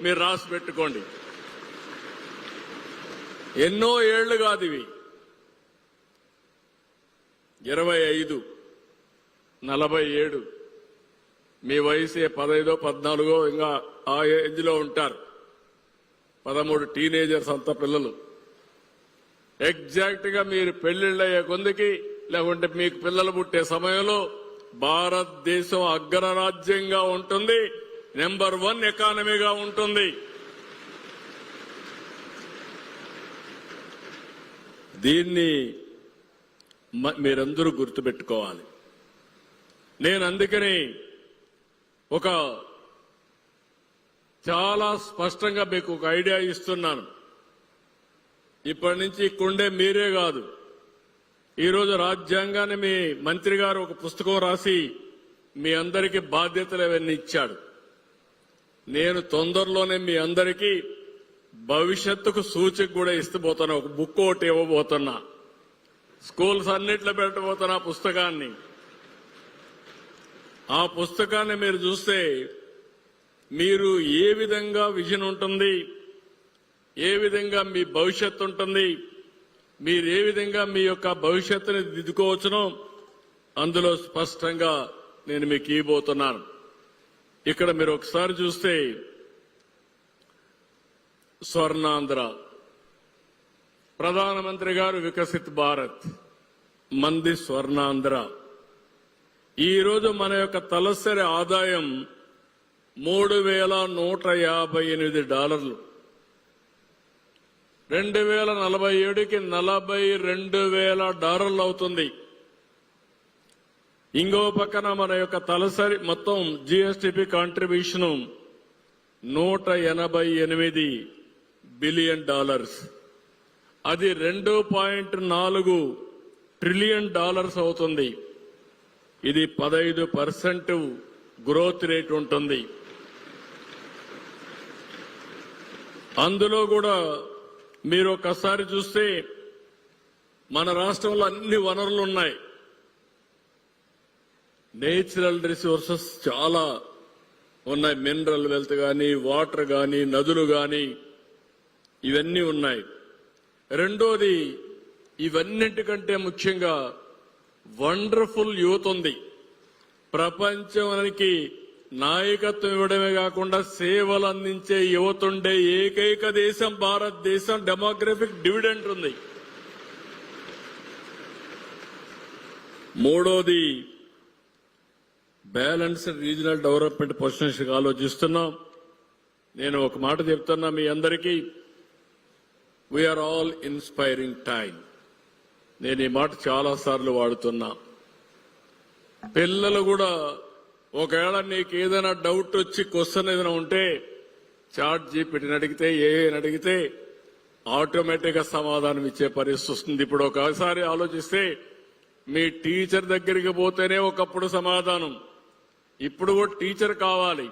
మీరు రాసి పెట్టుకోండి. ఎన్నో ఏళ్ళు కాదు ఇవి. ఇరవై ఐదు నలభై ఏడు. మీ వయసే పదైదో పద్నాలుగో ఇంకా ఆ ఏజ్లో ఉంటారు. పదమూడు టీనేజర్స్ అంత పిల్లలు. ఎగ్జాక్ట్గా మీరు పెళ్ళిళ్ళయ్యే కొందికి లేకుంటే మీకు పిల్లలు పుట్టే సమయంలో భారతదేశం అగ్రరాజ్యంగా ఉంటుంది. నెంబర్ వన్ ఎకానమీగా ఉంటుంది. దీన్ని మ- మీరందరూ గుర్తుపెట్టుకోవాలి. నేను అందుకని ఒక చాలా స్పష్టంగా మీకు ఒక ఐడియా ఇస్తున్నాను. ఇప్పటి నుంచి ఇక్కడుండే మీరే కాదు. ఈరోజు రాజ్యాంగాన్ని మీ మంత్రి గారు ఒక పుస్తకం రాసి మీ అందరికీ బాధ్యతలు అవన్నీ ఇచ్చాడు. నేను తొందరలోనే మీ అందరికీ భవిష్యత్తుకు సూచిక కూడా ఇస్తబోతున్నా ఒక బుక్ ఒకటి ఇవ్వబోతున్నా. స్కూల్స్ అన్నిట్లో పెట్టబోతున్నా పుస్తకాన్ని. ఆ పుస్తకాన్ని మీరు చూస్తే మీరు ఏ విధంగా విజన్ ఉంటుంది ఏ విధంగా మీ భవిష్యత్తు ఉంటుంది మీరు ఏ విధంగా మీ యొక్క భవిష్యత్తుని దిద్దుకోవచ్చునో అందులో స్పష్టంగా నేను మీకు ఇవ్వబోతున్నాను. ఇక్కడ మీరు ఒకసారి చూస్తే స్వర్ణాంధ్ర. ప్రధానమంత్రి గారు వికసిత్ భారత్. మంది స్వర్ణాంధ్ర. ఈరోజు మన యొక్క తలసరి ఆదాయం మూడు వేల నూట యాభై ఎనిమిది డాలర్లు. రెండు వేల నలభై ఏడుకి నలభై రెండు వేల డాలర్లు అవుతుంది. ఇంకో పక్కన మన యొక్క తలసరి మొత్తం జిఎస్టిపి కాంట్రిబ్యూషన్ నూట ఎనభై ఎనిమిది బిలియన్ డాలర్స్. అది రెండు పాయింట్ నాలుగు ట్రిలియన్ డాలర్స్ అవుతుంది. ఇది పదహైదు పర్సెంట్ గ్రోత్ రేట్ ఉంటుంది. అందులో కూడా మీరు ఒకసారి చూస్తే మన రాష్ట్రంలో అన్ని వనరులు ఉన్నాయి. నేచురల్ రిసోర్సెస్ చాలా ఉన్నాయి. మినరల్ వెల్త్ కానీ వాటర్ కానీ నదులు కానీ ఇవన్నీ ఉన్నాయి. రెండోది ఇవన్నింటికంటే ముఖ్యంగా వండర్ఫుల్ యూత్ ఉంది. ప్రపంచానికి నాయకత్వం ఇవ్వడమే కాకుండా సేవలు అందించే యువత ఉండే ఏకైక దేశం భారతదేశం. డెమోగ్రఫిక్ డివిడెంట్ ఉంది. మూడోది బ్యాలెన్స్డ్ రీజనల్ డెవలప్మెంట్ పొజిషన్స్ ఆలోచిస్తున్నాం. నేను ఒక మాట చెప్తున్నా మీ అందరికీ. వీఆర్ ఆల్ ఇన్స్పైరింగ్ టైం నేను ఈ మాట చాలా సార్లు వాడుతున్నా. పిల్లలు కూడా ఒకవేళ నీకు ఏదైనా డౌట్ వచ్చి క్వశ్చన్ ఏదైనా ఉంటే చాట్ జీపీటీని అడిగితే ఏ అడిగితే ఆటోమేటిక్గా సమాధానం ఇచ్చే పరిస్థితి వస్తుంది. ఇప్పుడు ఒకసారి ఆలోచిస్తే మీ టీచర్ దగ్గరికి పోతేనే ఒకప్పుడు సమాధానం. ఇప్పుడు కూడా టీచర్ కావాలి.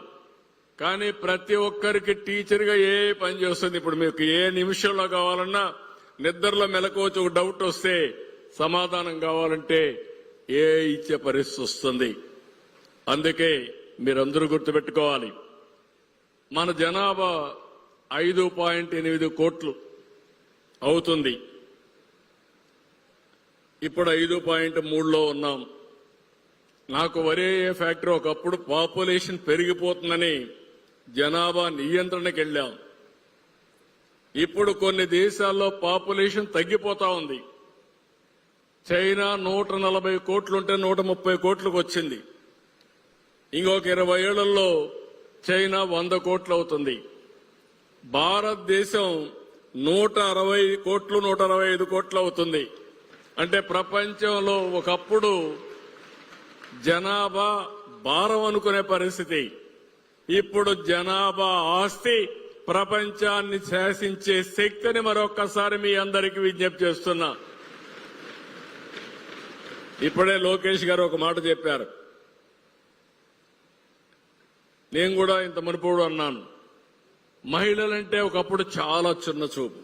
కానీ ప్రతి ఒక్కరికి టీచర్గా ఏ పని చేస్తుంది? ఇప్పుడు మీకు ఏ నిమిషంలో కావాలన్నా నిద్రలో మెలకోవచ్చు ఒక డౌట్ వస్తే సమాధానం కావాలంటే ఏ ఇచ్చే పరిస్థితి వస్తుంది? అందుకే మీరందరూ గుర్తుపెట్టుకోవాలి. మన జనాభా ఐదు పాయింట్ ఎనిమిది కోట్లు అవుతుంది. ఇప్పుడు ఐదు పాయింట్ మూడులో ఉన్నాం. నాకు వరే ఫ్యాక్టరీ ఒకప్పుడు పాపులేషన్ పెరిగిపోతుందని జనాభా నియంత్రణకి వెళ్ళాం. ఇప్పుడు కొన్ని దేశాల్లో పాపులేషన్ తగ్గిపోతా ఉంది. చైనా నూట నలభై కోట్లుంటే నూట ముప్పై కోట్లకు వచ్చింది. ఇంకొక ఇరవై ఏళ్ళలో చైనా వంద కోట్లు అవుతుంది భారతదేశం నూట అరవై కోట్లు నూట అరవై ఐదు కోట్లు అవుతుంది అంటే ప్రపంచంలో ఒకప్పుడు జనాభా భారం అనుకునే పరిస్థితి. ఇప్పుడు జనాభా ఆస్తి ప్రపంచాన్ని శాసించే శక్తిని మరొక్కసారి మీ అందరికీ విజ్ఞప్తి చేస్తున్నా. ఇప్పుడే లోకేష్ గారు ఒక మాట చెప్పారు. నేను కూడా ఇంత మునుపుడు అన్నాను. మహిళలంటే ఒకప్పుడు చాలా చిన్న చూపు.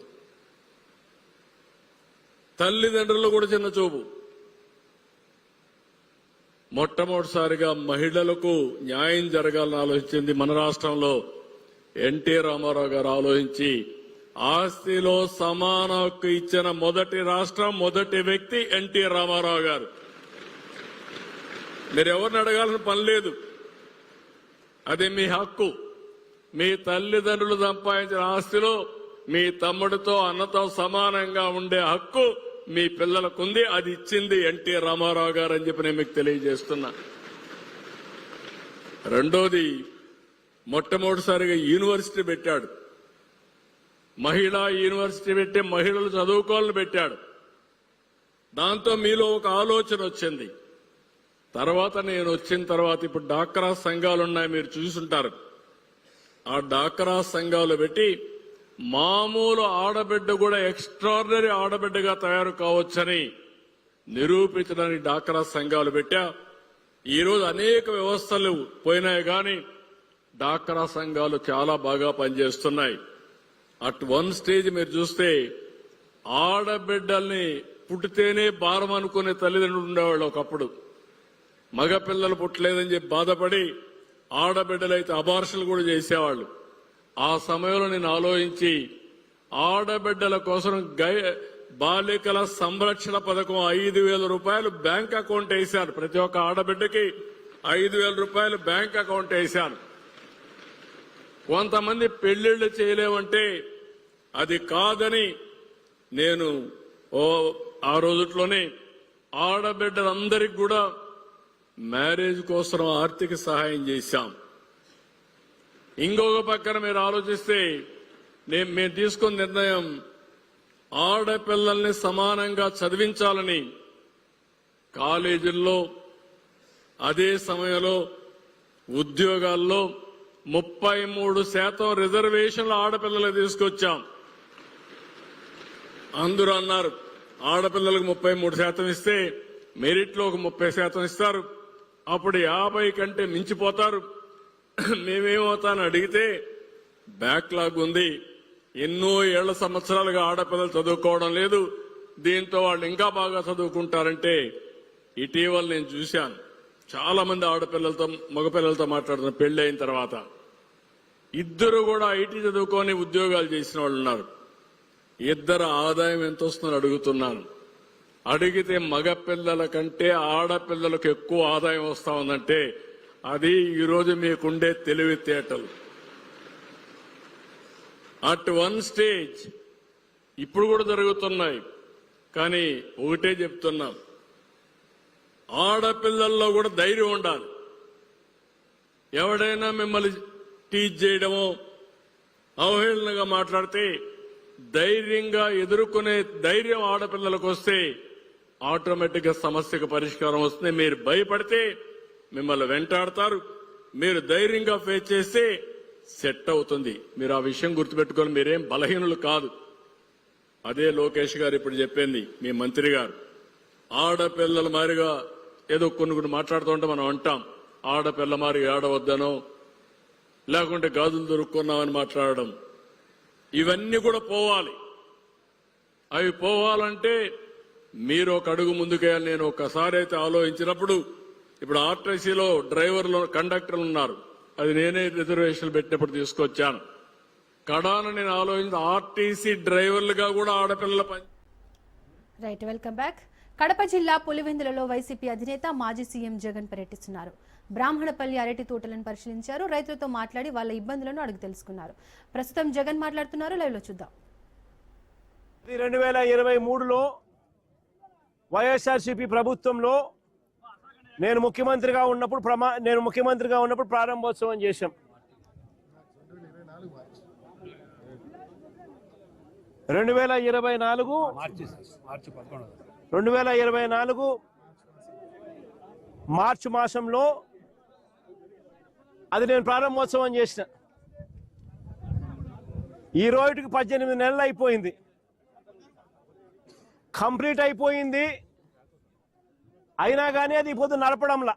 తల్లిదండ్రులు కూడా చిన్న చూపు. మొట్టమొదటిసారిగా మహిళలకు న్యాయం జరగాలని ఆలోచించింది మన రాష్ట్రంలో ఎన్టీ రామారావు గారు ఆలోచించి ఆస్తిలో సమాన హక్కు ఇచ్చిన మొదటి రాష్ట్రం మొదటి వ్యక్తి ఎన్టీ రామారావు గారు. మీరు ఎవరిని అడగాల్సిన పని లేదు. అది మీ హక్కు. మీ తల్లిదండ్రులు సంపాదించిన ఆస్తిలో మీ తమ్ముడితో అన్నతో సమానంగా ఉండే హక్కు మీ పిల్లలకుంది అది ఇచ్చింది ఎన్టీ రామారావు గారు అని చెప్పి నేను మీకు తెలియజేస్తున్నా. రెండోది మొట్టమొదటిసారిగా యూనివర్సిటీ పెట్టాడు. మహిళా యూనివర్సిటీ పెట్టి మహిళలు చదువుకోవాలని పెట్టాడు. దాంతో మీలో ఒక ఆలోచన వచ్చింది. తర్వాత నేను వచ్చిన తర్వాత ఇప్పుడు డాక్రా సంఘాలు ఉన్నాయి మీరు చూసుంటారు. ఆ డాక్రా సంఘాలు పెట్టి మామూలు ఆడబిడ్డ కూడా ఎక్స్ట్రాడినరీ ఆడబిడ్డగా తయారు కావచ్చని నిరూపించడానికి డాక్రా సంఘాలు పెట్టా. ఈరోజు అనేక వ్యవస్థలు పోయినాయి కానీ డాక్రా సంఘాలు చాలా బాగా పనిచేస్తున్నాయి. అట్ వన్ స్టేజ్ మీరు చూస్తే ఆడబిడ్డల్ని పుట్టితేనే భారం అనుకునే తల్లిదండ్రులు ఉండేవాళ్ళు ఒకప్పుడు. మగపిల్లలు పుట్టలేదని చెప్పి బాధపడి ఆడబిడ్డలైతే అబార్షలు కూడా చేసేవాళ్ళు. ఆ సమయంలో నేను ఆలోచించి ఆడబిడ్డల కోసం గై బాలికల సంరక్షణ పథకం ఐదు వేల రూపాయలు బ్యాంక్ అకౌంట్ వేశాను. ప్రతి ఒక్క ఆడబిడ్డకి ఐదు వేల రూపాయలు బ్యాంక్ అకౌంట్ వేశాను. కొంతమంది పెళ్ళిళ్ళు చేయలేమంటే అది కాదని నేను ఓ ఆ రోజుట్లోనే ఆడబిడ్డలందరికీ కూడా మ్యారేజ్ కోసం ఆర్థిక సహాయం చేశాం. ఇంకొక పక్కన మీరు ఆలోచిస్తే నేను మేము తీసుకున్న నిర్ణయం ఆడపిల్లల్ని సమానంగా చదివించాలని కాలేజీల్లో అదే సమయంలో ఉద్యోగాల్లో ముప్పై మూడు శాతం రిజర్వేషన్లు ఆడపిల్లలు తీసుకొచ్చాం. అందరూ అన్నారు ఆడపిల్లలకు ముప్పై మూడు శాతం ఇస్తే మెరిట్లో ఒక ముప్పై శాతం ఇస్తారు. అప్పుడు యాభై కంటే మించిపోతారు. మేమేమవుతానని అడిగితే బ్యాక్లాగ్ ఉంది. ఎన్నో ఏళ్ళ సంవత్సరాలుగా ఆడపిల్లలు చదువుకోవడం లేదు. దీంతో వాళ్ళు ఇంకా బాగా చదువుకుంటారంటే ఇటీవల నేను చూశాను. చాలా మంది ఆడపిల్లలతో మగపిల్లలతో మాట్లాడుతున్న పెళ్ళి అయిన తర్వాత ఇద్దరు కూడా ఐటీ చదువుకొని ఉద్యోగాలు చేసిన వాళ్ళు ఉన్నారు. ఇద్దరు ఆదాయం ఎంత వస్తుందని అడుగుతున్నాను. అడిగితే మగ పిల్లల కంటే ఆడపిల్లలకు ఎక్కువ ఆదాయం వస్తా ఉందంటే అది ఈరోజు మీకుండే తెలివితేటలు. అట్ వన్ స్టేజ్ ఇప్పుడు కూడా జరుగుతున్నాయి. కానీ ఒకటే చెప్తున్నాం. ఆడపిల్లల్లో కూడా ధైర్యం ఉండాలి. ఎవడైనా మిమ్మల్ని టీచ్ చేయడమో అవహేళనగా మాట్లాడితే ధైర్యంగా ఎదుర్కొనే ధైర్యం ఆడపిల్లలకు వస్తే ఆటోమేటిక్గా సమస్యకు పరిష్కారం వస్తుంది. మీరు భయపడితే మిమ్మల్ని వెంటాడతారు. మీరు ధైర్యంగా ఫేస్ చేస్తే సెట్ అవుతుంది. మీరు ఆ విషయం గుర్తుపెట్టుకొని మీరేం బలహీనులు కాదు. అదే లోకేష్ గారు ఇప్పుడు చెప్పింది మీ మంత్రి గారు. ఆడపిల్లల మారిగా ఏదో కొన్ని కొన్ని మాట్లాడుతుంటే మనం అంటాం. ఆడపిల్ల మారి ఆడవద్దనో లేకుంటే గాజులు దొరుకున్నామని మాట్లాడడం. ఇవన్నీ కూడా పోవాలి. అవి పోవాలంటే మీరు ఒక అడుగు ముందుకేయాలి. నేను ఒకసారి అయితే ఆలోచించినప్పుడు ఇప్పుడు ఆర్టీసీలో డ్రైవర్లు కండక్టర్లు ఉన్నారు. అది నేనే రిజర్వేషన్లు పెట్టినప్పుడు తీసుకొచ్చాను. కడాన నేను ఆలోచించి ఆర్టీసీ డ్రైవర్లుగా కూడా ఆడపిల్లల పని రైట్ వెల్కమ్ బ్యాక్. కడప జిల్లా పులివెందులలో వైసీపీ అధినేత మాజీ సీఎం జగన్ పర్యటిస్తున్నారు. బ్రాహ్మణపల్లి అరటి తోటలను పరిశీలించారు. రైతులతో మాట్లాడి వాళ్ళ ఇబ్బందులను అడిగి తెలుసుకున్నారు. ప్రస్తుతం జగన్ మాట్లాడుతున్నారు. లైవ్లో చూద్దాం. రెండు వేల ఇరవై మూడులో వైఎస్ఆర్సిపి ప్రభుత్వంలో నేను ముఖ్యమంత్రిగా ఉన్నప్పుడు ప్రమా నేను ముఖ్యమంత్రిగా ఉన్నప్పుడు ప్రారంభోత్సవం చేశాం. రెండు వేల ఇరవై నాలుగు రెండు వేల ఇరవై నాలుగు మార్చి మాసంలో అది నేను ప్రారంభోత్సవం చేసిన. ఈ రోజుకి పద్దెనిమిది నెలలు అయిపోయింది. కంప్లీట్ అయిపోయింది. అయినా కానీ అది ఇప్పుడు నడపడంలా.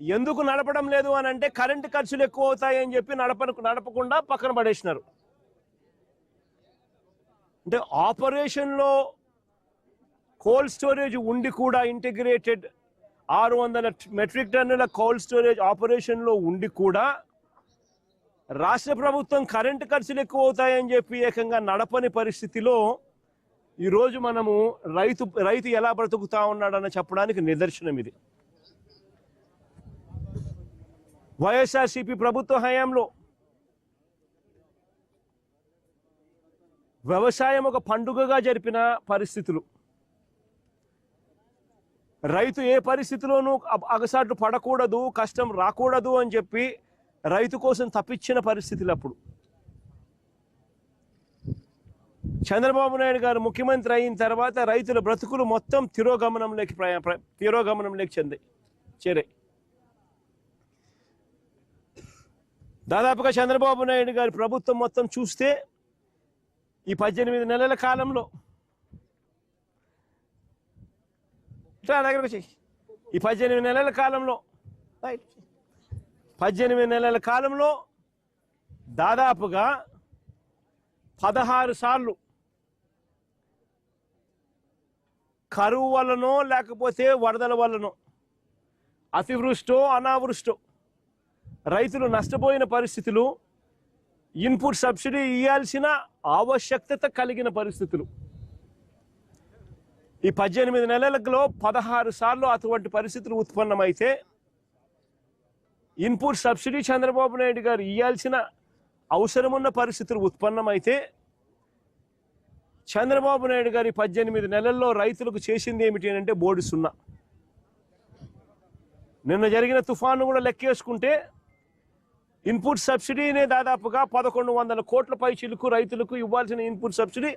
ఎందుకు నడపడం లేదు అని అంటే కరెంటు ఖర్చులు ఎక్కువ అవుతాయి అని చెప్పి నడప నడపకుండా పక్కన పడేసినారు. అంటే ఆపరేషన్లో కోల్డ్ స్టోరేజ్ ఉండి కూడా ఇంటిగ్రేటెడ్ ఆరు వందల మెట్రిక్ టన్నుల కోల్డ్ స్టోరేజ్ ఆపరేషన్లో ఉండి కూడా రాష్ట్ర ప్రభుత్వం కరెంటు ఖర్చులు ఎక్కువ అవుతాయని చెప్పి ఏకంగా నడపని పరిస్థితిలో ఈరోజు మనము రైతు రైతు ఎలా బ్రతుకుతా ఉన్నాడని చెప్పడానికి నిదర్శనం ఇది. వైఎస్ఆర్సిపి ప్రభుత్వ హయాంలో వ్యవసాయం ఒక పండుగగా జరిపిన పరిస్థితులు. రైతు ఏ పరిస్థితిలోనూ అగసాట్లు పడకూడదు కష్టం రాకూడదు అని చెప్పి రైతు కోసం తప్పించిన పరిస్థితులు అప్పుడు చంద్రబాబు నాయుడు గారు ముఖ్యమంత్రి అయిన తర్వాత రైతుల బ్రతుకులు మొత్తం తిరోగమనంలోకి ప్రయా తిరోగమనంలోకి చెందాయి చేరాయి దాదాపుగా చంద్రబాబు నాయుడు గారి ప్రభుత్వం మొత్తం చూస్తే ఈ పద్దెనిమిది నెలల కాలంలో ఇట్లా దగ్గరకు వచ్చి ఈ పద్దెనిమిది నెలల కాలంలో రైట్. పద్దెనిమిది నెలల కాలంలో దాదాపుగా పదహారు సార్లు. కరువు వల్లనో లేకపోతే వరదల వల్లనో అతివృష్టో అనావృష్టో రైతులు నష్టపోయిన పరిస్థితులు ఇన్పుట్ సబ్సిడీ ఇవ్వాల్సిన ఆవశ్యకత కలిగిన పరిస్థితులు. ఈ పద్దెనిమిది నెలలలో పదహారు సార్లు అటువంటి పరిస్థితులు ఉత్పన్నమైతే ఇన్పుట్ సబ్సిడీ చంద్రబాబు నాయుడు గారు ఇవ్వాల్సిన అవసరమున్న పరిస్థితులు ఉత్పన్నమైతే చంద్రబాబు నాయుడు గారి పద్దెనిమిది నెలల్లో రైతులకు చేసింది ఏమిటి అంటే బోర్డు సున్నా. నిన్న జరిగిన తుఫాను కూడా లెక్కేసుకుంటే ఇన్పుట్ సబ్సిడీనే దాదాపుగా పదకొండు వందల కోట్ల పై చిలుకు రైతులకు ఇవ్వాల్సిన input subsidy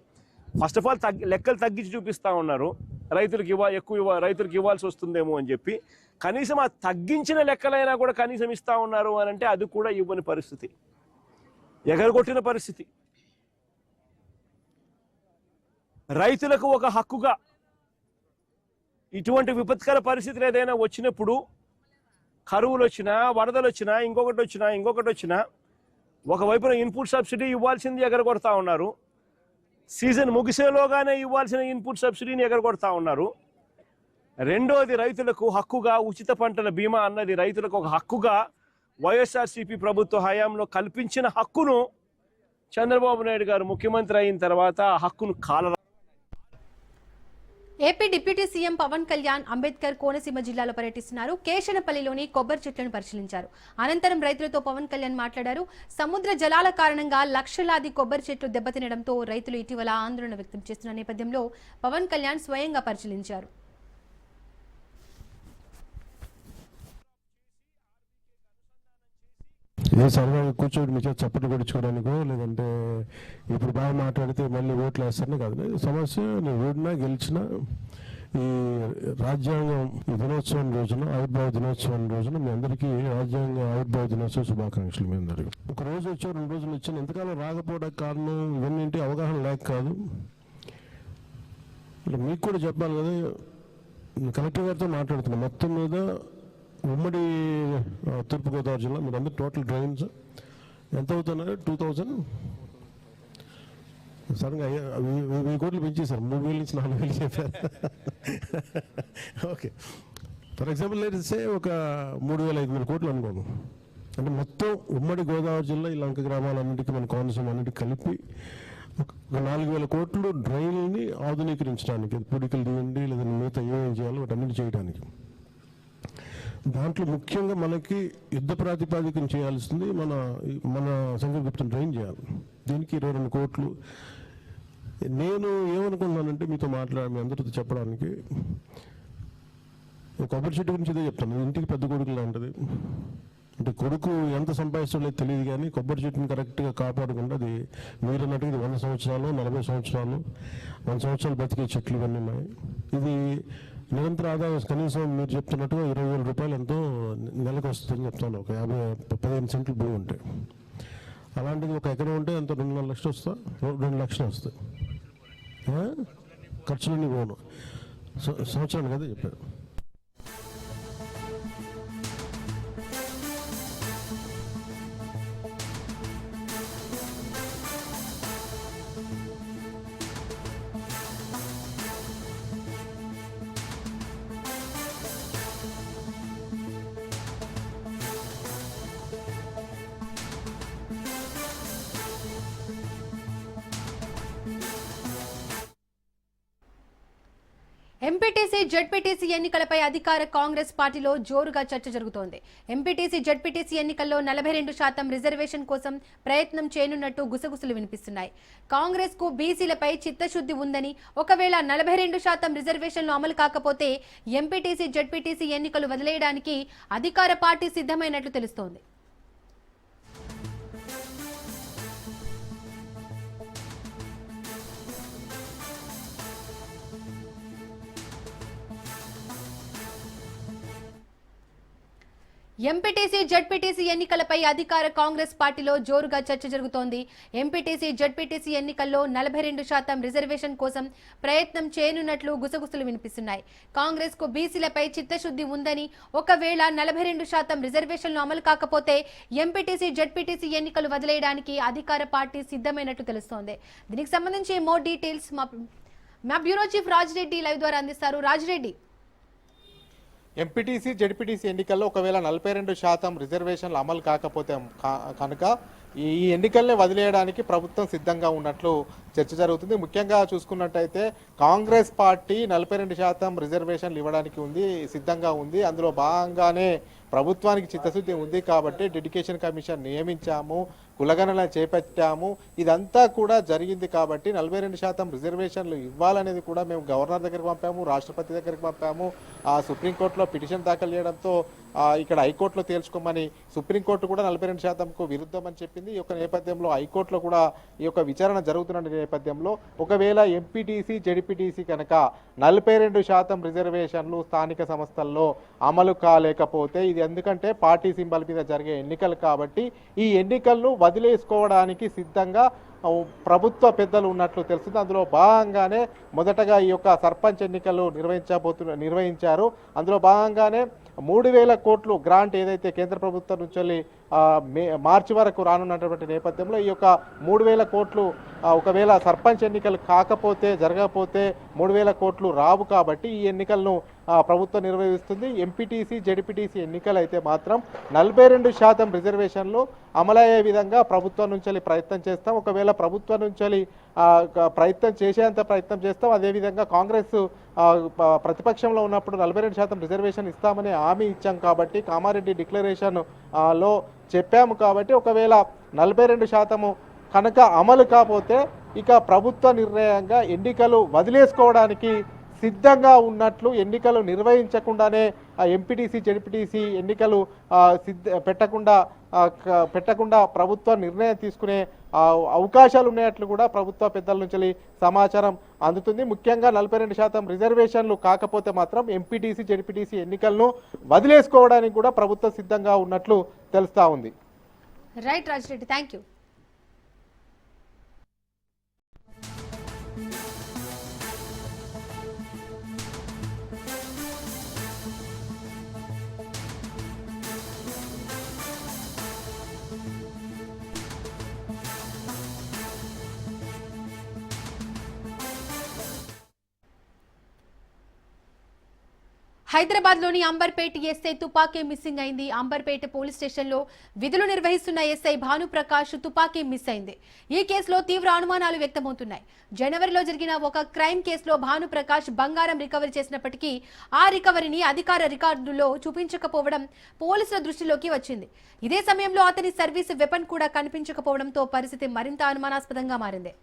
first of all తగ్గి లెక్కలు తగ్గించి చూపిస్తా ఉన్నారు. రైతులకు ఇవ్వ ఎక్కువ ఇవ్వ రైతులకు ఇవ్వాల్సి వస్తుందేమో అని చెప్పి. కనీసం ఆ తగ్గించిన లెక్కలైనా కూడా కనీసం ఇస్తా ఉన్నారు అని అంటే అది కూడా ఇవ్వని పరిస్థితి. ఎగరగొట్టిన పరిస్థితి. రైతులకు ఒక హక్కుగా ఇటువంటి విపత్కర పరిస్థితులు ఏదైనా వచ్చినప్పుడు కరువులు వచ్చినా వరదలు వచ్చినా ఇంకొకటి వచ్చినా ఇంకొకటి వచ్చినా ఒకవైపున ఇన్పుట్ సబ్సిడీ ఇవ్వాల్సింది ఎగరగొడతా ఉన్నారు. సీజన్ ముగిసేలోగానే ఇవ్వాల్సిన ఇన్పుట్ సబ్సిడీని ఎగరగొడతా ఉన్నారు. రెండోది రైతులకు హక్కుగా ఉచిత పంటల బీమా అన్నది రైతులకు ఒక హక్కుగా వైఎస్ఆర్సీపీ ప్రభుత్వ హయాంలో కల్పించిన హక్కును చంద్రబాబు నాయుడు గారు ముఖ్యమంత్రి అయిన తర్వాత ఆ హక్కును కాల AP deputy CM Pawan Kalyan Ambedkar Konaseema జిల్లాలో పర్యటిస్తున్నారు. కేశనపల్లిలోని కొబ్బరి చెట్లను పరిశీలించారు. అనంతరం రైతులతో పవన్ కళ్యాణ్ మాట్లాడారు. సముద్ర జలాల కారణంగా లక్షలాది కొబ్బరి చెట్లు దెబ్బతినడంతో రైతులు ఇటీవల ఆందోళన వ్యక్తం చేస్తున్న నేపథ్యంలో పవన్ కళ్యాణ్ స్వయంగా పరిశీలించారు. ఏ సరదాగా కూర్చోటి మీ చేత చప్పట్లు కొడుచుకోవడానికో లేదంటే ఇప్పుడు బాగా మాట్లాడితే మళ్ళీ ఓట్లు వేస్తారని కాదు. సమస్య నేను ఓడినా గెలిచినా ఈ రాజ్యాంగం ఈ దినోత్సవం రోజున ఆవిర్భావ దినోత్సవం రోజున మీ అందరికీ రాజ్యాంగ ఆవిర్భావ దినోత్సవ శుభాకాంక్షలు మీ అందరికీ. ఒక రోజు వచ్చో రెండు రోజులు వచ్చాను ఎంతకాలం రాకపోవడానికి కారణం ఇవన్నీ అవగాహన లేక కాదు. మీకు కూడా చెప్పాలి కదా నేను కలెక్టర్ గారితో మాట్లాడుతున్నాను మొత్తం మీద ఉమ్మడి తూర్పుగోదావరి జిల్లా మీరు అందరు టోటల్ డ్రైన్స్ ఎంత అవుతున్నారు టూ థౌజండ్ సడన్గా వెయ్యి- కోట్లు పెంచేశారు. మూడు వేలు నుంచి నాలుగు వేలు చెప్పారు. ఓకే. ఫర్ ఎగ్జాంపుల్ లేటెస్తే ఒక మూడు వేల ఐదు వేల కోట్లు అనుకోము. అంటే మొత్తం ఉమ్మడి గోదావరి జిల్లా ఈ లంక గ్రామాలన్నింటికి మన కోనసీమ అన్నింటికి కలిపి ఒక నాలుగు వేల కోట్లు డ్రైన్ని ఆధునీకరించడానికి పుడికలు తీయండి లేదా మిగతా ఏమేమి చేయాలో వాటన్నిటి చేయడానికి. దాంట్లో ముఖ్యంగా మనకి యుద్ధ ప్రాతిపాదికన చేయాల్సింది మన మన సంఘగుప్తం డ్రైన్ చేయాలి దీనికి ఇరవై రెండు కోట్లు. నేను ఏమనుకున్నానంటే మీతో మాట్లాడ మీ అందరితో చెప్పడానికి. కొబ్బరి చెట్టు గురించి ఇదే చెప్తాను. ఇంటికి పెద్ద కొడుకు లాంటిది. అంటే కొడుకు ఎంత సంపాదిస్తుందో తెలియదు కానీ కొబ్బరి చెట్టుని కరెక్ట్గా కాపాడకుండా అది మీరు అన్నట్టుగా ఇది వంద సంవత్సరాలు నలభై సంవత్సరాలు వంద సంవత్సరాలు బతికే చెట్లు ఇవన్నీ ఉన్నాయి. ఇది నిరంతర ఆదాయం కనీసం మీరు చెప్తున్నట్టుగా ఇరవై వేల రూపాయలు ఎంతో నెలకు వస్తుందని చెప్తాను. ఒక యాభై పదిహేను సెంట్లు భూమి ఉంటే. అలాంటిది ఒక ఎకరం ఉంటే ఎంత రెండున్నర లక్షలు వస్తా రెండు లక్షలు వస్తాయి. ఖర్చులన్నీ పోను. సం- సంవత్సరానికి కదా చెప్పారు. జడ్పీటీసీ ఎన్నికలపై అధికార కాంగ్రెస్ పార్టీలో జోరుగా చర్చ జరుగుతోంది. ఎంపీటీసీ జడ్పీటీసీ ఎన్నికల్లో నలభై రెండు శాతం రిజర్వేషన్ కోసం ప్రయత్నం చేయనున్నట్టు గుసగుసలు వినిపిస్తున్నాయి. కాంగ్రెస్కు బీసీలపై చిత్తశుద్ధి ఉందని ఒకవేళ నలభై రెండు శాతం రిజర్వేషన్లు అమలు కాకపోతే ఎంపీటీసీ జడ్పీటీసీ ఎన్నికలు వదిలేయడానికి అధికార పార్టీ సిద్ధమైనట్లు తెలుస్తోంది. ఎంపీటీసీ జడ్పీటీసీ ఎన్నికలపై అధికార కాంగ్రెస్ పార్టీలో జోరుగా చర్చ జరుగుతోంది. ఎంపీటీసీ జడ్పీటీసీ ఎన్నికల్లో నలభై రెండు శాతం రిజర్వేషన్ కోసం ప్రయత్నం చేయనున్నట్లు గుసగుసలు వినిపిస్తున్నాయి. కాంగ్రెస్కు బీసీలపై చిత్తశుద్ధి ఉందని ఒకవేళ నలభై రెండు శాతం రిజర్వేషన్లు అమలు కాకపోతే ఎంపీటీసీ జడ్పీటీసీ ఎన్నికలు వదిలేయడానికి అధికార పార్టీ సిద్ధమైనట్లు తెలుస్తోంది. దీనికి సంబంధించి మోర్ డీటెయిల్స్ మా మా బ్యూరో చీఫ్ రాజిరెడ్డి లైవ్ ద్వారా అందిస్తారు. రాజిరెడ్డి. ఎంపీటీసీ జడ్పీటీసీ ఎన్నికల్లో ఒకవేళ నలభై రెండు శాతం రిజర్వేషన్లు అమలు కాకపోతే కనుక ఈ ఎన్నికల్నే ఎన్నికల్ని వదిలేయడానికి ప్రభుత్వం సిద్ధంగా ఉన్నట్లు చర్చ జరుగుతుంది. ముఖ్యంగా చూసుకున్నట్టయితే కాంగ్రెస్ పార్టీ నలభై రెండు శాతం రిజర్వేషన్లు ఇవ్వడానికి ఉంది సిద్ధంగా ఉంది. అందులో భాగంగానే ప్రభుత్వానికి చిత్తశుద్ధి ఉంది కాబట్టి డెడికేషన్ కమిషన్ నియమించాము కులగణన చేపట్టాము. ఇదంతా కూడా జరిగింది కాబట్టి నలభై రెండు శాతం రిజర్వేషన్లు ఇవ్వాలనేది కూడా మేము గవర్నర్ దగ్గరికి పంపాము రాష్ట్రపతి దగ్గరికి పంపాము. ఆ సుప్రీంకోర్టులో పిటిషన్ దాఖలు చేయడంతో ఇక్కడ హైకోర్టులో తేల్చుకోమని సుప్రీంకోర్టు కూడా నలభై రెండు శాతంకు విరుద్ధం అని చెప్పింది. ఈ యొక్క నేపథ్యంలో హైకోర్టులో కూడా ఈ యొక్క విచారణ జరుగుతున్న నేపథ్యంలో ఒకవేళ ఎంపీటీసీ జడిపిటీసీ కనుక నలభై రెండు శాతం రిజర్వేషన్లు స్థానిక సంస్థల్లో అమలు కాలేకపోతే ఇది ఎందుకంటే పార్టీ సింబల్ మీద జరిగే ఎన్నికలు కాబట్టి ఈ ఎన్నికలను వదిలేసుకోవడానికి సిద్ధంగా ప్రభుత్వ పెద్దలు ఉన్నట్లు తెలుస్తుంది. అందులో భాగంగానే మొదటగా ఈ యొక్క సర్పంచ్ ఎన్నికలు నిర్వహించబోతున్న నిర్వహించారు. అందులో భాగంగానే మూడు వేల కోట్లు గ్రాంట్ ఏదైతే కేంద్ర ప్రభుత్వం నుంచి మే మార్చి వరకు రానున్నటువంటి నేపథ్యంలో ఈ యొక్క మూడు వేల కోట్లు ఒకవేళ సర్పంచ్ ఎన్నికలు కాకపోతే జరగకపోతే మూడు వేల కోట్లు రావు కాబట్టి ఈ ఎన్నికలను ప్రభుత్వం నిర్వహిస్తుంది. ఎంపీటీసీ జడిపిటీసీ ఎన్నికలు అయితే మాత్రం నలభై రెండు శాతం రిజర్వేషన్లు అమలయ్యే విధంగా ప్రభుత్వం నుంచి వెళ్ళి ప్రయత్నం చేస్తాం. ఒకవేళ ప్రభుత్వం నుంచి వెళ్ళి, ప్రయత్నం చేసేంత ప్రయత్నం చేస్తాం. అదేవిధంగా కాంగ్రెస్ ప్రతిపక్షంలో ఉన్నప్పుడు నలభై రెండు శాతం రిజర్వేషన్ ఇస్తామని హామీ ఇచ్చాం కాబట్టి కామారెడ్డి డిక్లరేషన్లో చెప్పాము కాబట్టి ఒకవేళ నలభై రెండు శాతము కనుక అమలు కాకపోతే ఇక ప్రభుత్వ నిర్ణయంగా ఎన్నికలు వదిలేసుకోవడానికి సిద్ధంగా ఉన్నట్లు ఎన్నికలు నిర్వహించకుండానే ఆ ఎంపీటీసీ జడ్పీటీసీ ఎన్నికలు సిద్ధ పెట్టకుండా పెట్టకుండా ప్రభుత్వ నిర్ణయం తీసుకునే అవకాశాలు ఉన్నట్లు కూడా ప్రభుత్వ పెద్దల నుంచి సమాచారం అందుతుంది. ముఖ్యంగా నలభై రెండు శాతం రిజర్వేషన్లు కాకపోతే మాత్రం ఎంపీటీసీ జడ్పీటీసీ ఎన్నికలను వదిలేసుకోవడానికి కూడా ప్రభుత్వం సిద్ధంగా ఉన్నట్లు తెలుస్తూ ఉంది. రైట్ రాజరెడ్డి థ్యాంక్ హైదరాబాద్లోని అంబర్పేట ఎస్ఐ తుపాకీ మిస్సింగ్ అయింది. అంబర్పేట పోలీస్ స్టేషన్లో విధులు నిర్వహిస్తున్న ఎస్ఐ భానుప్రకాష్ తుపాకీ మిస్ అయింది. ఈ కేసులో తీవ్ర అనుమానాలు వ్యక్తమవుతున్నాయి. జనవరిలో జరిగిన ఒక క్రైమ్ కేసులో భానుప్రకాష్ బంగారం రికవరీ చేసినప్పటికీ ఆ రికవరీని అధికార రికార్డులో చూపించకపోవడం పోలీసుల దృష్టిలోకి వచ్చింది. ఇదే సమయంలో అతని సర్వీస్ వెపన్ కూడా కనిపించకపోవడంతో పరిస్థితి మరింత అనుమానాస్పదంగా మారింది.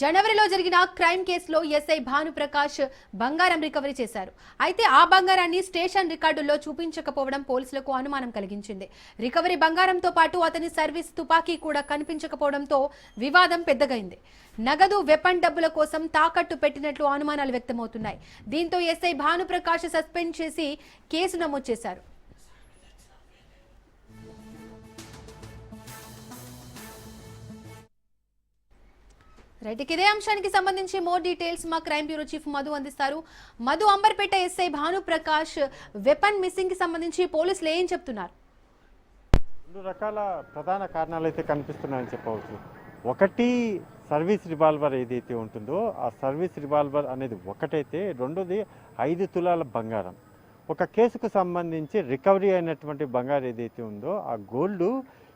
జనవరిలో జరిగిన క్రైమ్ కేసులో ఎస్ఐ భానుప్రకాష్ బంగారం రికవరీ చేశారు. అయితే ఆ బంగారాన్ని స్టేషన్ రికార్డుల్లో చూపించకపోవడం పోలీసులకు అనుమానం కలిగించింది. రికవరీ బంగారంతో పాటు అతని సర్వీస్ తుపాకీ కూడా కనిపించకపోవడంతో వివాదం పెద్దగైంది. నగదు వెపన్ డబ్బుల కోసం తాకట్టు పెట్టినట్లు అనుమానాలు వ్యక్తమవుతున్నాయి. దీంతో ఎస్ఐ భానుప్రకాష్ సస్పెండ్ చేసి కేసు నమోదు చేశారు. రైట్ ఇదే అంశానికి సంబంధించి మోర్ డీటెయిల్స్ మా క్రైమ్ బ్యూరో చీఫ్ మధు అందిస్తారు. మధు అంబర్పేట ఎస్ఐ భాను ప్రకాష్ వెపన్ మిస్సింగ్కి సంబంధించి పోలీసులు ఏం చెప్తున్నారు? రెండు రకాల ప్రధాన కారణాలు అయితే కనిపిస్తున్నాయని చెప్పవచ్చు. ఒకటి సర్వీస్ రివాల్వర్ ఏదైతే ఉంటుందో ఆ సర్వీస్ రివాల్వర్ అనేది ఒకటైతే రెండోది ఐదు తులాల బంగారం. ఒక కేసుకు సంబంధించి రికవరీ అయినటువంటి బంగారం ఏదైతే ఉందో ఆ గోల్డ్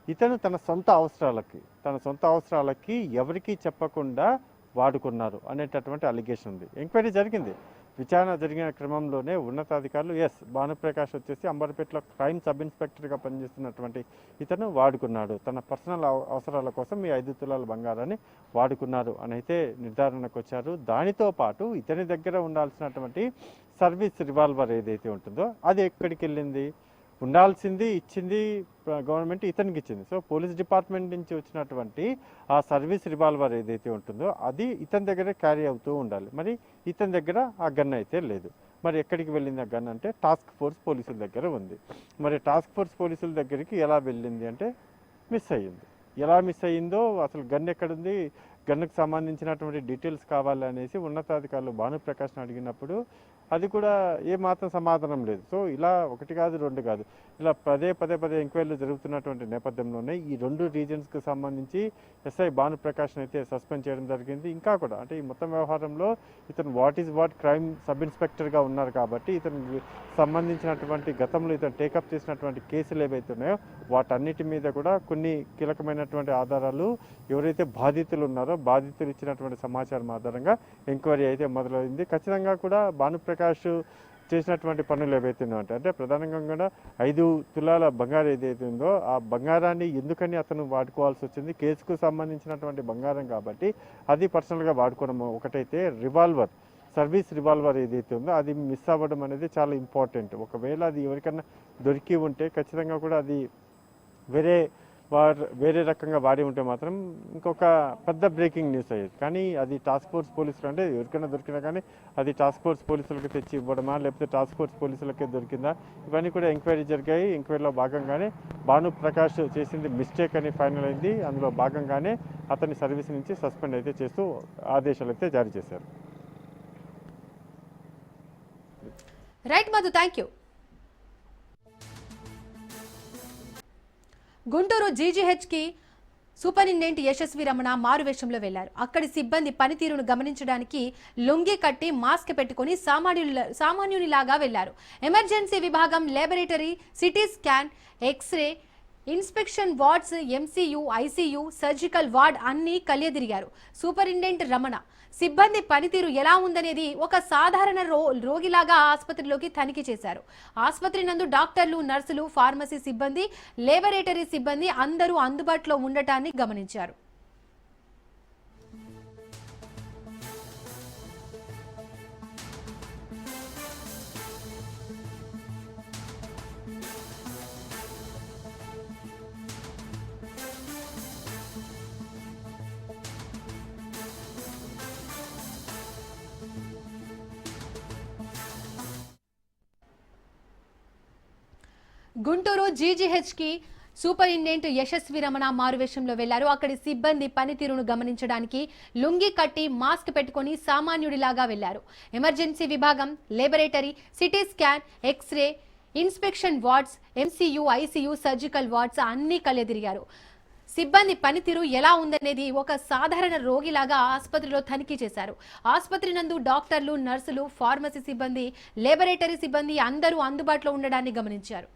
ఇతను తన సొంత అవసరాలకి తన సొంత అవసరాలకి ఎవరికీ చెప్పకుండా వాడుకున్నారు అనేటటువంటి అలిగేషన్ ఉంది. ఎంక్వైరీ జరిగింది. విచారణ జరిగిన క్రమంలోనే ఉన్నతాధికారులు ఎస్ భానుప్రకాష్ వచ్చేసి అంబర్పేటలో క్రైమ్ సబ్ ఇన్స్పెక్టర్గా పనిచేస్తున్నటువంటి ఇతను వాడుకున్నాడు. తన పర్సనల్ అవ- అవసరాల కోసం ఈ ఐదు తులాల బంగారాన్ని వాడుకున్నారు అని అయితే నిర్ధారణకు వచ్చారు. దానితో పాటు ఇతని దగ్గర ఉండాల్సినటువంటి సర్వీస్ రివాల్వర్ ఏదైతే ఉంటుందో అది ఎక్కడికి వెళ్ళింది ఉండాల్సింది ఇచ్చింది గవర్నమెంట్ ఇతనికి ఇచ్చింది. సో పోలీస్ డిపార్ట్మెంట్ నుంచి వచ్చినటువంటి ఆ సర్వీస్ రివాల్వర్ ఏదైతే ఉంటుందో అది ఇతని దగ్గర క్యారీ అవుతూ ఉండాలి. మరి ఇతని దగ్గర ఆ గన్ అయితే లేదు. మరి ఎక్కడికి వెళ్ళింది ఆ గన్ అంటే టాస్క్ ఫోర్స్ పోలీసుల దగ్గర ఉంది. మరి టాస్క్ ఫోర్స్ పోలీసుల దగ్గరికి ఎలా వెళ్ళింది అంటే మిస్ అయ్యింది. ఎలా మిస్ అయ్యిందో అసలు గన్ ఎక్కడుంది గన్నుకు సంబంధించినటువంటి డీటెయిల్స్ కావాలి అనేసి ఉన్నతాధికారులు భానుప్రకాష్ను అడిగినప్పుడు అది కూడా ఏ మాత్రం సమాధానం లేదు. సో ఇలా ఒకటి కాదు రెండు కాదు. ఇలా పదే పదే పదే ఎంక్వైరీలు జరుగుతున్నటువంటి నేపథ్యంలోనే ఈ రెండు రీజన్స్కి సంబంధించి ఎస్ఐ భానుప్రకాష్ని అయితే సస్పెండ్ చేయడం జరిగింది. ఇంకా కూడా అంటే ఈ మొత్తం వ్యవహారంలో ఇతను what is what crime sub ఇన్స్పెక్టర్గా ఉన్నారు కాబట్టి ఇతను సంబంధించినటువంటి గతంలో ఇతను టేకప్ చేసినటువంటి కేసులు ఏవైతే ఉన్నాయో వాటన్నిటి మీద కూడా కొన్ని కీలకమైనటువంటి ఆధారాలు ఎవరైతే బాధితులు ఉన్నారో బాధితులు ఇచ్చినటువంటి సమాచారం ఆధారంగా ఎంక్వైరీ అయితే మొదలైంది. ఖచ్చితంగా కూడా భానుప్రకాష్ ప్రకాష్ చేసినటువంటి పనులు ఏవైతే ఉన్నాయంటే అంటే ప్రధానంగా కూడా ఐదు తులాల బంగారం ఏదైతే ఉందో ఆ బంగారాన్ని ఎందుకని అతను వాడుకోవాల్సి వచ్చింది? కేసుకు సంబంధించినటువంటి బంగారం కాబట్టి అది పర్సనల్గా వాడుకోవడం ఒకటైతే రివాల్వర్ సర్వీస్ రివాల్వర్ ఏదైతే ఉందో అది మిస్ అవ్వడం అనేది చాలా ఇంపార్టెంట్. ఒకవేళ అది ఎవరికైనా దొరికి ఉంటే ఖచ్చితంగా కూడా అది వేరే వారు వేరే రకంగా వాడి ఉంటే మాత్రం ఇంకొక పెద్ద బ్రేకింగ్ న్యూస్ అయ్యేది. కానీ అది టాస్క్ ఫోర్స్ పోలీసులు అంటే ఎవరికైనా దొరికినా కానీ అది టాస్క్ ఫోర్స్ పోలీసులకు తెచ్చి ఇవ్వడమా లేకపోతే టాస్క్ ఫోర్స్ పోలీసులకే దొరికిందా? ఇవన్నీ కూడా ఎంక్వైరీ జరిగాయి. ఎంక్వైరీలో భాగంగానే భాను ప్రకాష్ చేసింది మిస్టేక్ అని ఫైనల్ అయింది. అందులో భాగంగానే అతని సర్వీస్ నుంచి సస్పెండ్ అయితే చేస్తూ ఆదేశాలు అయితే జారీ చేశారు. Right Madhu thank you Guntur జీజీహెచ్కి superintendent Yashasvi Ramana మారువేషంలో వెళ్ళారు. అక్కడి సిబ్బంది పనితీరును గమనించడానికి లుంగి కట్టి మాస్క్ పెట్టుకుని సామాన్యుల సామాన్యునిలాగా వెళ్ళారు. ఎమర్జెన్సీ విభాగం laboratory CT scan X ray inspection wards MCU ICU surgical ward అన్నీ కలియదిరిగారు. సూపరింటెండెంట్ రమణ సిబ్బంది పనితీరు ఎలా ఉందనేది ఒక సాధారణ రో రోగిలాగా ఆసుపత్రిలోకి తనిఖీ చేశారు. ఆసుపత్రి నందు డాక్టర్లు నర్సులు ఫార్మసీ సిబ్బంది లేబరేటరీ సిబ్బంది అందరూ అందుబాటులో ఉండటాన్ని గమనించారు. గుంటూరు జీజీహెచ్కి సూపరింటెండెంట్ యశస్వి రమణ మారువేషంలో వెళ్ళారు. అక్కడి సిబ్బంది పనితీరును గమనించడానికి లుంగి కట్టి మాస్క్ పెట్టుకొని సామాన్యుడిలాగా వెళ్ళారు. ఎమర్జెన్సీ విభాగం laboratory CT scan X ray inspection wards MCU ICU surgical wards అన్నీ కలెదిరిగారు సిబ్బంది పనితీరు ఎలా ఉందనేది ఒక సాధారణ రోగిలాగా ఆసుపత్రిలో తనిఖీ చేశారు. ఆసుపత్రి నందు డాక్టర్లు నర్సులు ఫార్మసీ సిబ్బంది లేబరేటరీ సిబ్బంది అందరూ అందుబాటులో ఉండడాన్ని గమనించారు.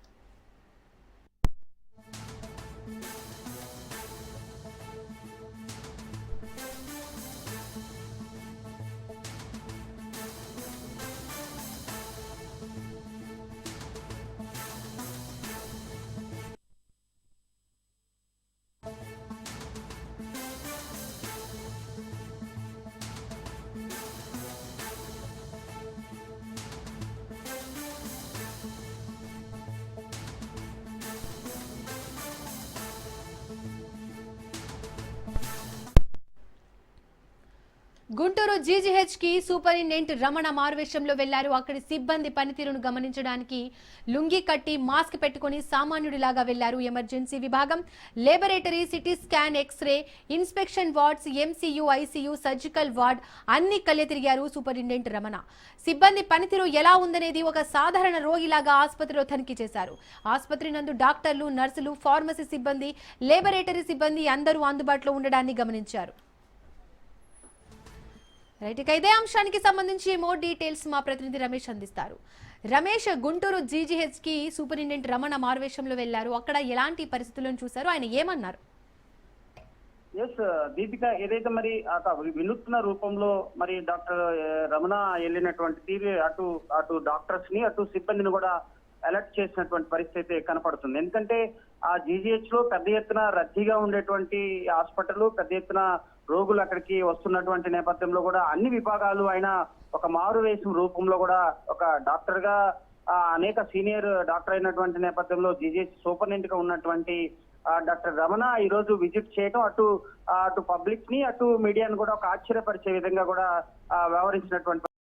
గుంటూరు జీజీహెచ్కి సూపరింటెండెంట్ రమణ మారువేషంలో వెళ్ళారు. అక్కడి సిబ్బంది పనితీరును గమనించడానికి లుంగి కట్టి మాస్క్ పెట్టుకుని సామాన్యుడిలాగా వెళ్ళారు ఎమర్జెన్సీ విభాగం. Laboratory CT scan X ray inspection wards MCU ICU surgical ward అన్ని కళ్ళే తిరిగారు సూపరింటెండెంట్ రమణ. సిబ్బంది పనితీరు ఎలా ఉందనేది ఒక సాధారణ రోగిలాగా ఆసుపత్రిలో తనిఖీ చేశారు. ఆసుపత్రి నందు డాక్టర్లు నర్సులు ఫార్మసీ సిబ్బంది లేబరేటరీ సిబ్బంది అందరూ అందుబాటులో ఉండడాన్ని గమనించారు. రైట్ ఇక ఇదే అంశానికి సంబంధించి మోర్ డీటెయిల్స్ మా ప్రతినిధి రమేష్ అందిస్తారు. రమేష్ గుంటూరు జీజీహెచ్కి సూపరింటెండెంట్ రమణ మార్వేషంలో వెళ్ళారు అక్కడ ఎలాంటి పరిస్థితులను చూశారు? ఆయన ఏమన్నారు? ఎస్ uh, దీపిక ఏదైతే మరి ఒక వినూత్న రూపంలో మరి డాక్టర్ రమణ వెళ్ళినటువంటి తీరు అటు అటు డాక్టర్స్ని అటు సిబ్బందిని కూడా అలర్ట్ చేసినటువంటి పరిస్థితి అయితే కనపడుతుంది. ఎందుకంటే ఆ జీజీహెచ్లో పెద్ద ఎత్తున రద్దీగా ఉండేటువంటి హాస్పిటల్ పెద్ద ఎత్తున రోగులు అక్కడికి వస్తున్నటువంటి నేపథ్యంలో కూడా అన్ని విభాగాలు ఆయన ఒక మారు వేసిన రూపంలో కూడా ఒక డాక్టర్గా అనేక సీనియర్ డాక్టర్ అయినటువంటి నేపథ్యంలో జీజీహెచ్ సూపరింటెండెంట్గా ఉన్నటువంటి డాక్టర్ రమణ ఈ రోజు విజిట్ చేయడం అటు అటు పబ్లిక్ని అటు మీడియాని కూడా ఒక ఆశ్చర్యపరిచే విధంగా కూడా వ్యవహరించినటువంటి